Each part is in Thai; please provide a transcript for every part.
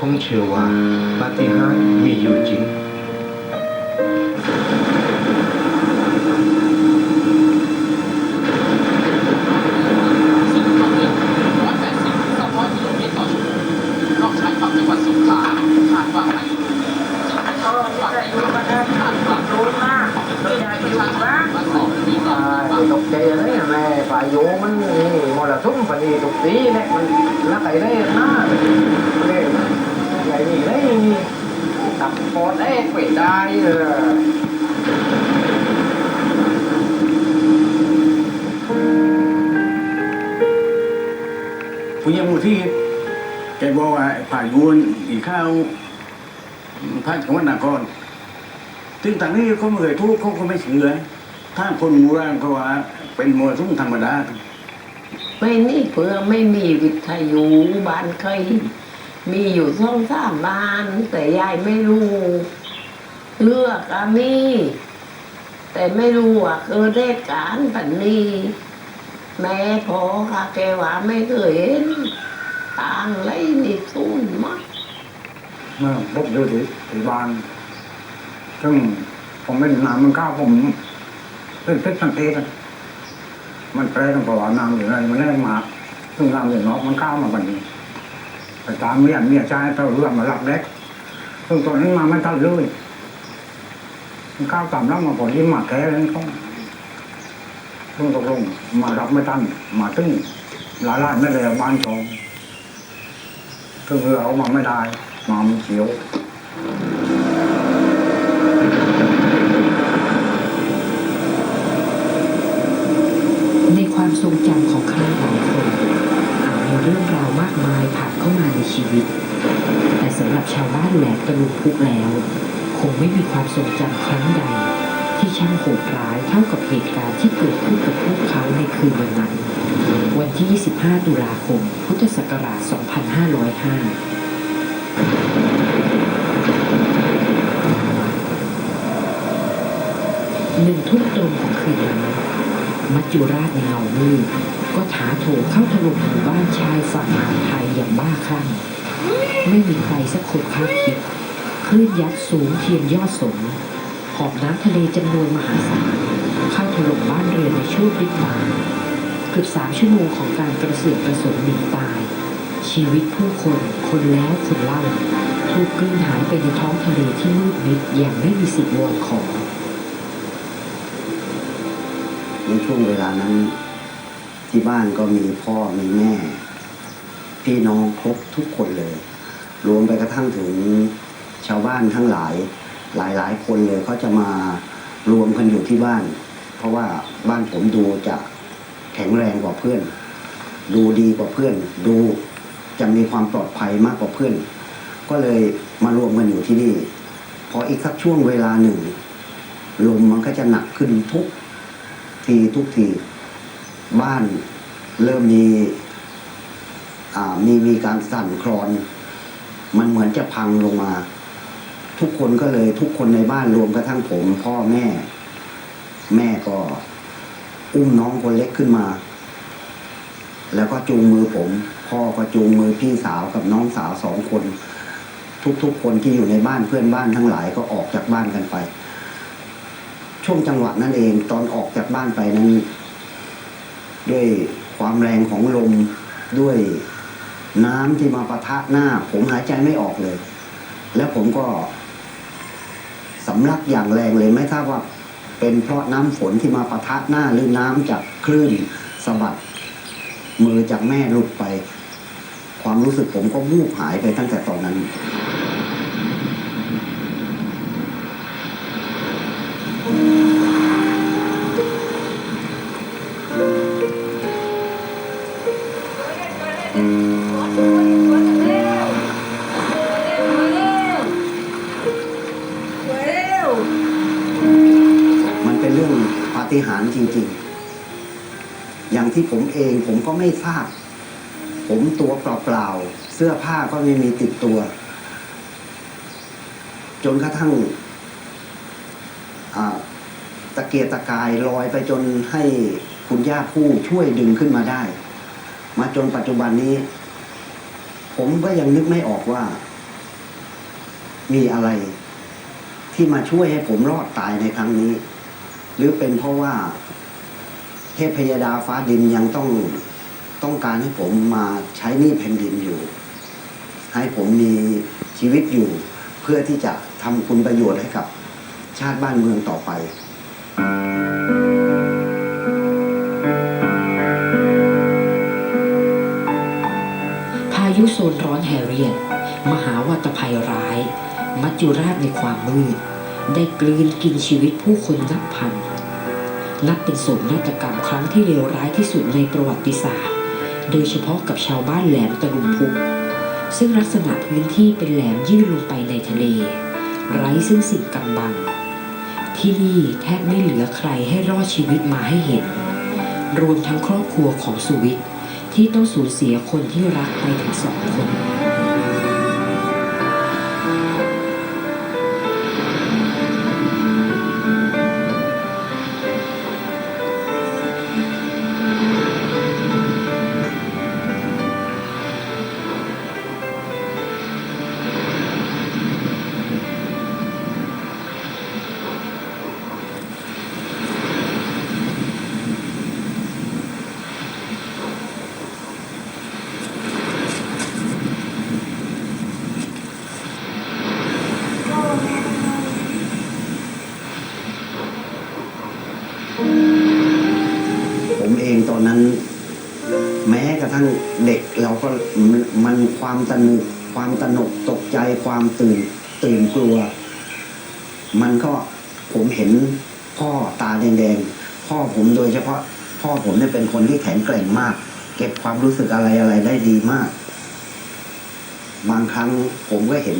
ทำให้ผมเชื่อว่าปาฏิหาริย์มีอยู่จริง แกบอกว่าผ่านยูนอีกข้าวพัดของวันนครซึ่งทางนี้เขาไม่เคยทุกเขาก็ไม่เชื่อถ้าคนโบราณเขาว่า เป็นมวยทุ่งธรรมดาไม่นี่เพื่อไม่มีวิทยุบ้านเคยมีอยู่สองสามบ้าน แต่ยายไม่รู้ เลือกอะมีแต่ไม่รู้ว่าเกิดเหตุการณ์แบบนี้ แม่พอค่ะแกว่าไม่เคยเห็น ต่างไรนี่สูนมากเมื่อพบดูที่ที่บ้านซึ่งผมเป็นน้ำมันข้าวผมเป็นเพชรสังเกตมันแปรต้องเพราะว่าน้ำหรืออะไรมันแรงมากซึ่งน้ำหรือนอกมันข้าวมาบบนี้ไปตามเมียเมียชายเท่าเรื่องมาหลักเล็กซึ่งตอนนั้นมาไม่ทันเลยมันข้าวต่ำแล้วมาพอยิ้มมาแค่นั้นเขาซึ่งตกลงมารับไม่ทันมาตึ้งหลายล้านไม่เลยบ้านสอง ซึ่งเรืออามาไม่ได้มามันเขียวในความทรงจำของใครหลายคนอาจมีเรื่องราวมากมายผ่านเข้ามาในชีวิต แต่สำหรับชาวบ้านแหลกตะลุมพุกแล้ว คงไม่มีความทรงจำครั้งใด ที่ช่างโหดร้ายเท่ากับเหตุการณ์ที่เกิดขึ้นกับพวกเขาในคืนวันนั้น วันที่ 25 ตุลาคม พุทธศักราช 2505หนึ่งทุ่มตรงของคืนนั้นมัจจุราชในเงามืดก็ถาโถเข้าถล่มหมู่บ้านชายฝั่งอ่าวไทยอย่างบ้าคลั่งไม่มีใครสักคนคาดคิดคลื่นยักษ์สูงเทียมยอดสนหอบน้ำทะเลจำนวนมหาศาลเข้าถล่มบ้านเรือนในช่วงริบตา เกือบสามชั่วโมงของการกระเสือกกระสนหนีตาย ชีวิตผู้คนคนแล้วคนเล่าถูกกลืนหายไปในท้องทะเลที่มืดมิดอย่างไม่มีสิทธิ์วอนขอในช่วงเวลานั้น ที่บ้านก็มีพ่อมีแม่ พี่น้องครบทุกคนเลย รวมไปกระทั่งถึงชาวบ้านทั้งหลายหลายหลายคนเลยเขาจะมารวมกันอยู่ที่บ้าน เพราะว่าบ้านผมดูจะ แข็งแรงกว่าเพื่อน ดูดีกว่าเพื่อน ดูจะมีความปลอดภัยมากกว่าเพื่อน ก็เลยมารวมกันอยู่ที่นี่พออีกสักช่วงเวลาหนึ่งลมมันก็จะหนักขึ้นทุกทีทุกที บ้านเริ่มมีมีมีการสั่นคลอน มันเหมือนจะพังลงมา ทุกคนก็เลยทุกคนในบ้านรวมกระทั่งผม พ่อแม่ แม่ก็ อุ้มน้องคนเล็กขึ้นมา แล้วก็จูงมือผม พ่อก็จูงมือพี่สาวกับน้องสาวสองคน ทุกๆ คนที่อยู่ในบ้านเพื่อนบ้านทั้งหลายก็ออกจากบ้านกันไป ช่วงจังหวะนั้นเองตอนออกจากบ้านไปนั้น ด้วยความแรงของลมด้วยน้ำที่มาประทะหน้า ผมหายใจไม่ออกเลย แล้วผมก็สำลักอย่างแรงเลยไม่ทราบว่า เป็นเพราะน้ำฝนที่มาปะทะหน้าหรือน้ำจากคลื่นสะบัดมือจากแม่หลุดไป ความรู้สึกผมก็วูบหายไปตั้งแต่ตอนนั้นอ ที่ผมเองผมก็ไม่ทราบ ผมตัวเปล่าๆเสื้อผ้าก็ไม่มีติดตัว จนกระทั่งตะเกียกตะกายลอยไปจนให้คุณย่าผู้ช่วยดึงขึ้นมาได้ มาจนปัจจุบันนี้ ผมก็ยังนึกไม่ออกว่า มีอะไรที่มาช่วยให้ผมรอดตายในครั้งนี้ หรือเป็นเพราะว่า พพยดาฟ้าดินยังต้องต้องการให้ผมมาใช้หนี้แผ่นดินอยู่ ให้ผมมีชีวิตอยู่ เพื่อที่จะทำคุณประโยชน์ให้กับชาติบ้านเมืองต่อไปพายุโซนร้อนแฮเรียน มหาวัตภัยร้าย มัจจุราชในความมืด ได้กลืนกินชีวิตผู้คนนับพัน นับเป็นโศกนาฏกรรมครั้งที่เลวร้ายที่สุดในประวัติศาสตร์ โดยเฉพาะกับชาวบ้านแหลมตะลุมพุก ซึ่งลักษณะพื้นที่เป็นแหลมยื่นลงไปในทะเล ไร้ซึ่งสิ่งกำบัง ที่นี่แทบไม่เหลือใครให้รอดชีวิตมาให้เห็น รวมทั้งครอบครัวของสุวิทย์ที่ต้องสูญเสียคนที่รักไปถึงสองคน อนนั้น แม้กระทั่งเด็กเราก็มันความตระหนกความตระหนกตกใจความตื่นตื่นกลัว มันก็ผมเห็นพ่อตาแดงๆพ่อผมโดยเฉพาะ พ่อผมเนี่ยเป็นคนที่แข็งแกร่งมาก เก็บความรู้สึกอะไรอะไรได้ดีมาก บางครั้งผมก็เห็น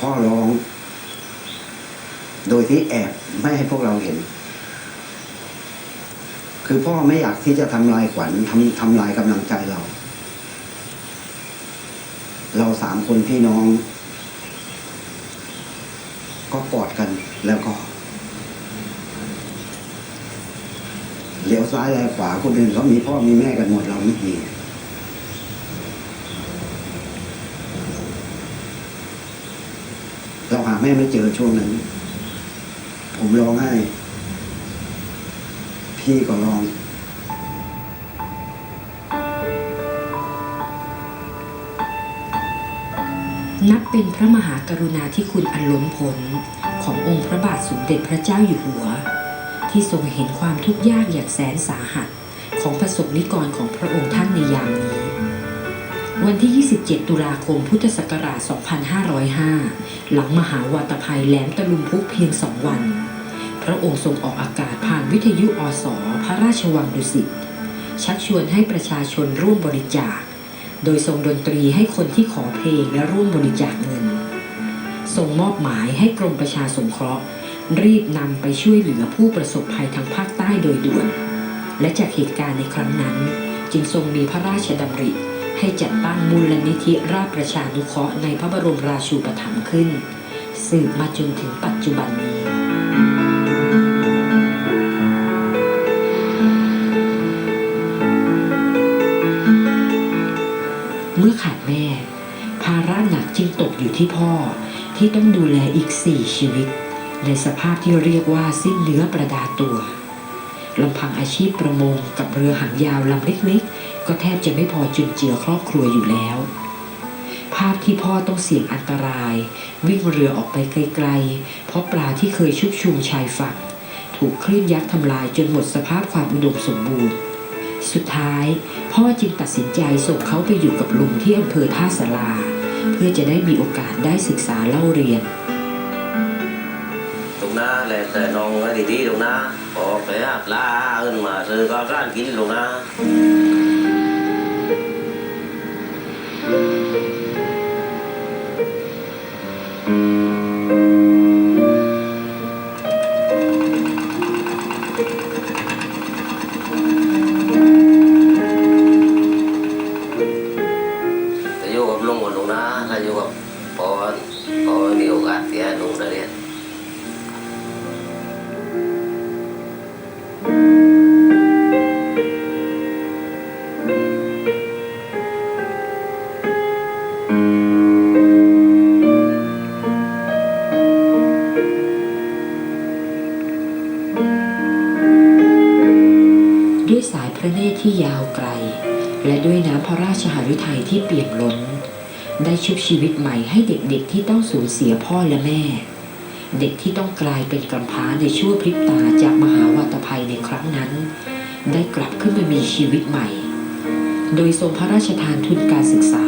พ่อร้อง โดยที่แอบไม่ให้พวกเราเห็น คือพ่อไม่อยากที่จะทำลายขวัญทำทำลายกำลังใจเรา เราสามคนพี่น้อง ก็กอดกันแล้วก็เลี้ยวซ้ายแลขวาคนอื่นเขามีพ่อมีแม่กันหมดเราไม่มีเราหาแม่ไม่เจอช่วงนั้น ผมร้องไห้ พี่ก็ร้อง นับเป็นพระมหากรุณาธิคุณอันล้นพ้นขององค์พระบาทสมเด็จพระเจ้าอยู่หัว ที่ทรงเห็นความทุกข์ยากอย่างแสนสาหัสของประสบนิกรของพระองค์ท่านในยามนี้ วันที่ 27 ตุลาคม พุทธศักราช 2505 หลังมหาวาตภัยแหลมตะลุมพุกเพียงสองวัน พระองค์ทรงออกอากาศผ่านวิทยุอสพระราชวังดุสิตชักชวนให้ประชาชนร่วมบริจาค โดยทรงดนตรีให้คนที่ขอเพลงและร่วมบริจาคเงิน ทรงมอบหมายให้กรมประชาสงเคราะห์ รีบนำไปช่วยเหลือผู้ประสบภัยทางภาคใต้โดยด่วน และจากเหตุการณ์ในครั้งนั้น จึงทรงมีพระราชดำริ ให้จัดตั้งมูลนิธิราชประชานุเคราะห์ในพระบรมราชูปถัมภ์ขึ้น สืบมาจนถึงปัจจุบันนี้ ที่พ่อที่ต้องดูแลอีกสี่ชีวิต ในสภาพที่เรียกว่าสิ้นเนื้อประดาตัวลำพังอาชีพประมงกับเรือหางยาวลำเล็กๆ ก็แทบจะไม่พอจุนเจือครอบครัวอยู่แล้ว ภาพที่พ่อต้องเสี่ยงอันตราย วิ่งเรือออกไปไกลๆ เพราะปลาที่เคยชุกชุมชายฝั่ง ถูกคลื่นยักษ์ทำลายจนหมดสภาพความอุดมสมบูรณ์ สุดท้าย พ่อจึงตัดสินใจส่งเขาไปอยู่กับลุงที่อำเภอท่าสารา เพื่อจะได้มีโอกาสได้ศึกษาเล่าเรียน ตรงหน้าแหละแต่น้องไอ้ดีๆตรงหน้าออกไปหาปลาขึ้นมาซื้อก็ร้านกินตรงหน้า พระเนตรที่ยาวไกล และด้วยน้ำพระราชหฤทัยที่เปี่ยมล้น ได้ชุบชีวิตใหม่ให้เด็กๆที่ต้องสูญเสียพ่อและแม่ เด็กที่ต้องกลายเป็นกำพร้าในชั่วพริบตาจากมหาวัตภัยในครั้งนั้น ได้กลับขึ้นมามีชีวิตใหม่ โดยทรงพระราชทานทุนการศึกษา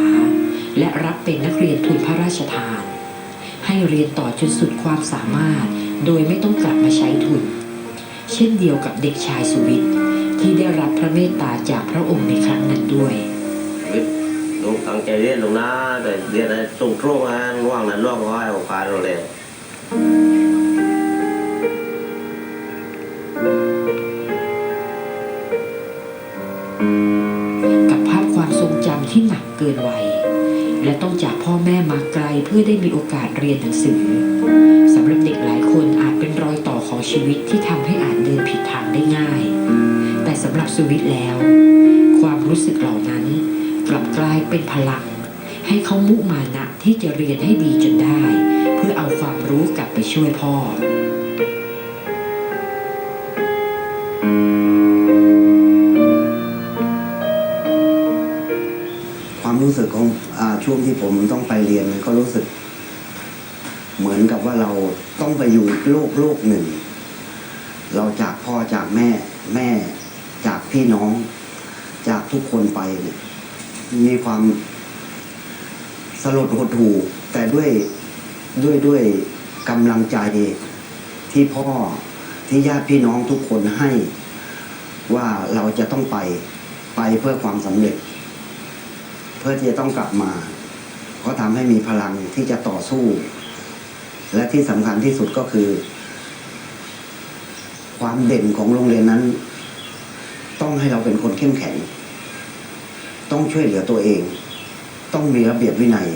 และรับเป็นนักเรียนทุนพระราชทาน ให้เรียนต่อจนสุดความสามารถ โดยไม่ต้องกลับมาใช้ทุน เช่นเดียวกับเด็กชายสุวิทย์ ที่ได้รับพระเมตตาจากพระองค์ในครั้งนั้นด้วยวิทย์ลูกตั้งใจเรียนลงนะแต่เรียนอะไรส่งโครงงานว่างนั้นว่างก็ให้โอกาสเราเลยกับภาพความทรงจำที่หนักเกินวัย และต้องจากพ่อแม่มาไกลเพื่อได้มีโอกาสเรียนหนังสือสำหรับเด็กหลายคนอาจเป็นรอยต่อของชีวิตที่ทำให้อาจเดินผิดทางได้ง่ายแต่ สำหรับสุวิทย์แล้ว ความรู้สึกเหล่านั้นกลับกลายเป็นพลัง ให้เขามุมานะที่จะเรียนให้ดีจนได้ เพื่อเอาความรู้กลับไปช่วยพ่อความรู้สึกของอช่วงที่ผมต้องไปเรียนก็รู้สึก เหมือนกับว่าเราต้องไปอยู่อีกโลกโลกหนึ่ง เราจากพ่อจากแม่แม่ พี่น้องจากทุกคนไปเนี่ยมีความสลดหดหู่แต่ด้วยด้วยด้วยกำลังใจที่พ่อที่ญาติพี่น้องทุกคนให้ว่าเราจะต้องไปไปเพื่อความสำเร็จ เพื่อที่จะต้องกลับมา ก็ทำให้มีพลังที่จะต่อสู้ และที่สำคัญที่สุดก็คือ ความเด่นของโรงเรียนนั้น ต้องให้เราเป็นคนเข้มแข็ง ต้องช่วยเหลือตัวเอง ต้องมีระเบียบวินัย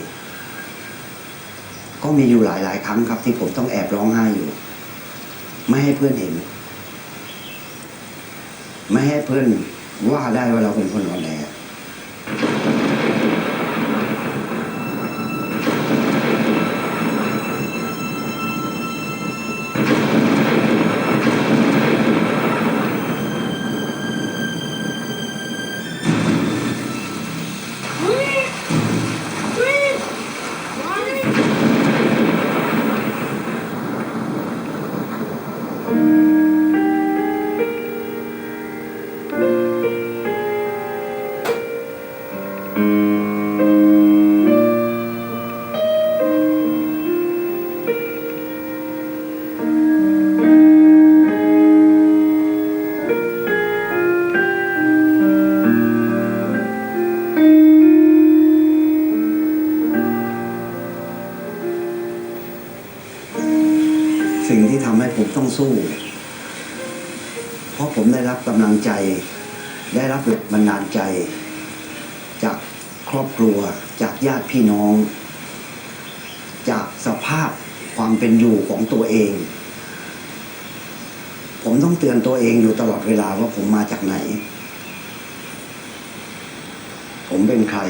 ก็มีอยู่หลายหลายครั้งครับ ที่ผมต้องแอบร้องไห้อยู่ ไม่ให้เพื่อนเห็น ไม่ให้เพื่อนว่าได้ว่าเราเป็นคนอ่อนแอ อยู่ของตัวเอง ผมต้องเตือนตัวเองอยู่ตลอดเวลาว่าผมมาจากไหน ผมเป็นใคร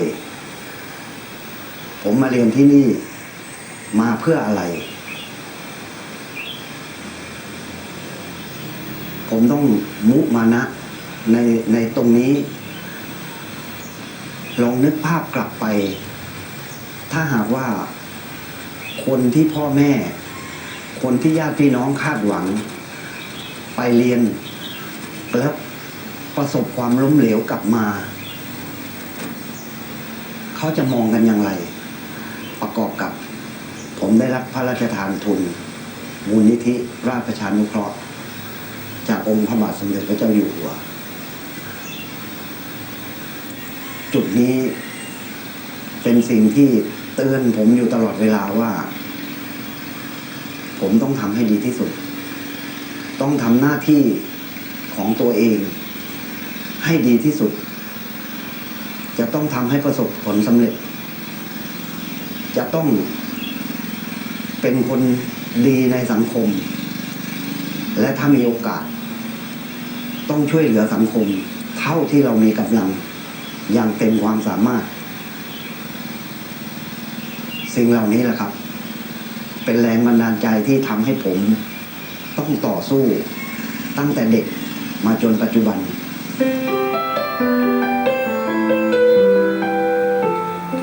ผมมาเรียนที่นี่ มาเพื่ออะไร ผมต้องมุมานะในในตรงนี้ ลองนึกภาพกลับไป ถ้าหากว่าคนที่พ่อแม่ คนที่ญาติพี่น้องคาดหวัง ไปเรียน แล้วประสบความล้มเหลวกลับมา เขาจะมองกันอย่างไร ประกอบกับ ผมได้รับพระราชทานทุน มูลนิธิราชประชานุเคราะห์ จากองค์พระบาทสมเด็จพระเจ้าอยู่หัว จุดนี้เป็นสิ่งที่เตือนผมอยู่ตลอดเวลาว่า ผมต้องทำให้ดีที่สุด ต้องทำหน้าที่ของตัวเอง ให้ดีที่สุด จะต้องทำให้ประสบผลสำเร็จ จะต้องเป็นคนดีในสังคม และถ้ามีโอกาส ต้องช่วยเหลือสังคม เท่าที่เรามีกำลังอย่างเต็มความสามารถ สิ่งเหล่านี้แหละครับ เป็นแรงบันดาลใจที่ทำให้ผมต้องต่อสู้ ตั้งแต่เด็กมาจนปัจจุบัน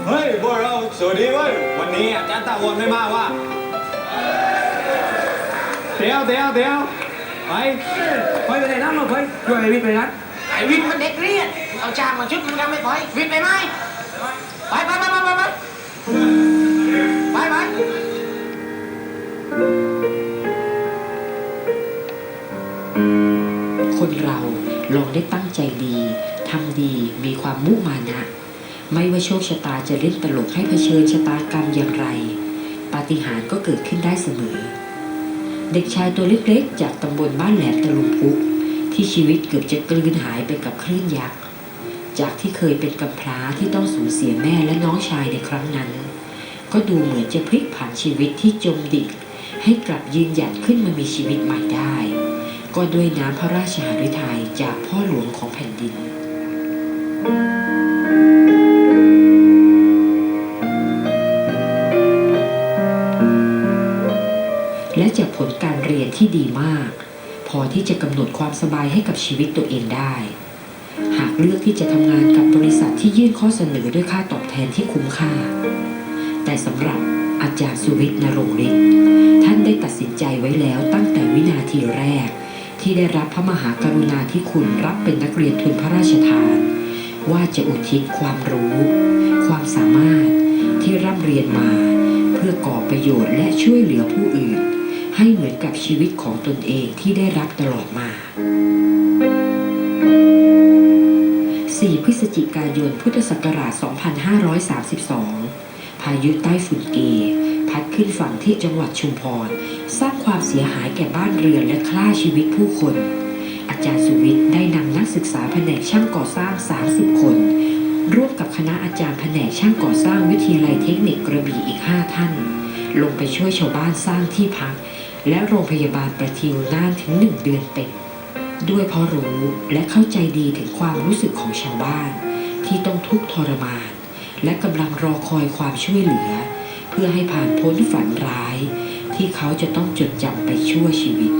เฮ้ยพวกเราสวัสดีเว้ยวันนี้อาจารย์ตาวนไม่มาว่ะเดี๋ยวเดี๋ยวเดี๋ยวไปไปไปไหนน้ำมาไปช่วยไอวิทย์ไปนัดไอวินมันเด็กเรียนเอาจางมาชุดมันก็ไม่ปล่อยวินไปไหมไปไปไปไปไป ลองได้ตั้งใจดีทำดีมีความมุ่งมานะ ไม่ว่าโชคชะตาจะเล่นตลกให้เผชิญชะตากรรมอย่างไร ปาฏิหาริย์ก็เกิดขึ้นได้เสมอ เด็กชายตัวเล็กๆ จากตำบลบ้านแหลมตะลุมพุกที่ชีวิตเกือบจะกลืนหายไปกับคลื่นยักษ์ จากที่เคยเป็นกำพร้าที่ต้องสูญเสียแม่และน้องชายในครั้งนั้น ก็ดูเหมือนจะพลิกผันชีวิตที่จมดิ่งให้กลับยืนหยัดขึ้นมามีชีวิตใหม่ได้ ก็ด้วยน้ำพระราชหฤทัยจากพ่อหลวงของแผ่นดิน และจากผลการเรียนที่ดีมาก พอที่จะกำหนดความสบายให้กับชีวิตตัวเองได้ หากเลือกที่จะทำงานกับบริษัทที่ยื่นข้อเสนอด้วยค่าตอบแทนที่คุ้มค่า แต่สำหรับอาจารย์สุวิทย์นรงฤทธิ์ท่านได้ตัดสินใจไว้แล้วตั้งแต่วินาทีแรก ที่ได้รับพระมหากรุณาธิคุณรับเป็นนักเรียนทุนพระราชทาน ว่าจะอุทิศความรู้ ความสามารถที่ร่ำเรียนมา เพื่อก่อประโยชน์และช่วยเหลือผู้อื่น ให้เหมือนกับชีวิตของตนเองที่ได้รับตลอดมา 4 พฤศจิกายนพุทธศักราช 2532 พายุใต้ฝุ่นเก พัดขึ้นฝั่งที่จังหวัดชุมพร สร้างความเสียหายแก่บ้านเรือนและฆ่าชีวิตผู้คน อาจารย์สุวิทย์ได้นำนักศึกษาแผนกช่างก่อสร้าง 30 คน ร่วมกับคณะอาจารย์แผนกช่างก่อสร้างวิทยาลัยเทคนิคกระบี่อีก 5 ท่าน ลงไปช่วยชาวบ้านสร้างที่พัก และโรงพยาบาลประทิวนานถึง 1 เดือนเต็มด้วยเพราะรู้และเข้าใจดีถึงความรู้สึกของชาวบ้าน ที่ต้องทุกข์ทรมาน และกำลังรอคอยความช่วยเหลือ เพื่อให้ผ่านพ้นฝันร้าย ที่เขาจะต้องจดจำไปชั่วชีวิต